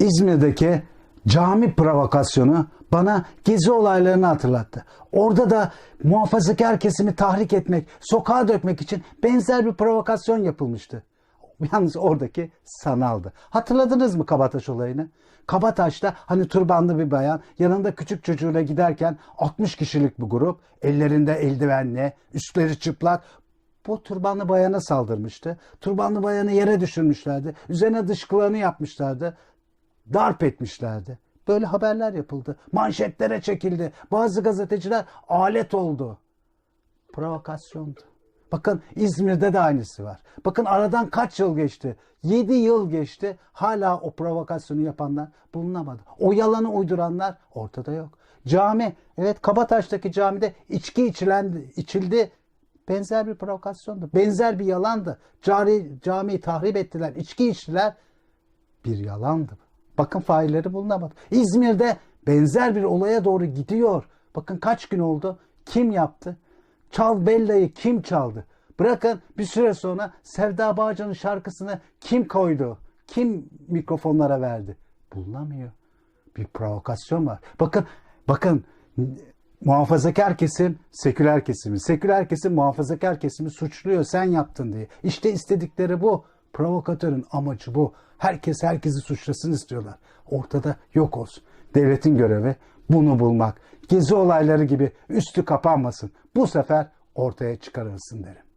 İzmir'deki cami provokasyonu bana gezi olaylarını hatırlattı. Orada da muhafazakar kesimi tahrik etmek, sokağa dökmek için benzer bir provokasyon yapılmıştı. Yalnız oradaki sanaldı. Hatırladınız mı Kabataş olayını? Kabataş'ta hani turbanlı bir bayan yanında küçük çocuğuyla giderken 60 kişilik bir grup ellerinde eldivenle, üstleri çıplak bu turbanlı bayana saldırmıştı. Turbanlı bayanı yere düşürmüşlerdi. Üzerine dışkılarını yapmışlardı. Darp etmişlerdi. Böyle haberler yapıldı. Manşetlere çekildi. Bazı gazeteciler alet oldu. Provokasyondu. Bakın İzmir'de de aynısı var. Bakın aradan kaç yıl geçti? 7 yıl geçti. Hala o provokasyonu yapanlar bulunamadı. O yalanı uyduranlar ortada yok. Cami, evet Kabataş'taki camide içki içilendi, içildi. Benzer bir provokasyondu. Benzer bir yalandı. Cari, camiyi tahrip ettiler, içki içtiler. Bir yalandı. Bakın failleri bulunamadı. İzmir'de benzer bir olaya doğru gidiyor. Bakın kaç gün oldu? Kim yaptı? Çal Bella'yı kim çaldı? Bırakın bir süre sonra Sevda Bağcan'ın şarkısını kim koydu? Kim mikrofonlara verdi? Bulunamıyor. Bir provokasyon var. Bakın, bakın muhafazakar kesim seküler kesimi. Seküler kesim muhafazakar kesimi suçluyor sen yaptın diye. İşte istedikleri bu. Provokatörün amacı bu. Herkes herkesi suçlasın istiyorlar. Ortada yok olsun. Devletin görevi bunu bulmak. Gezi olayları gibi üstü kapanmasın. Bu sefer ortaya çıkarılsın derim.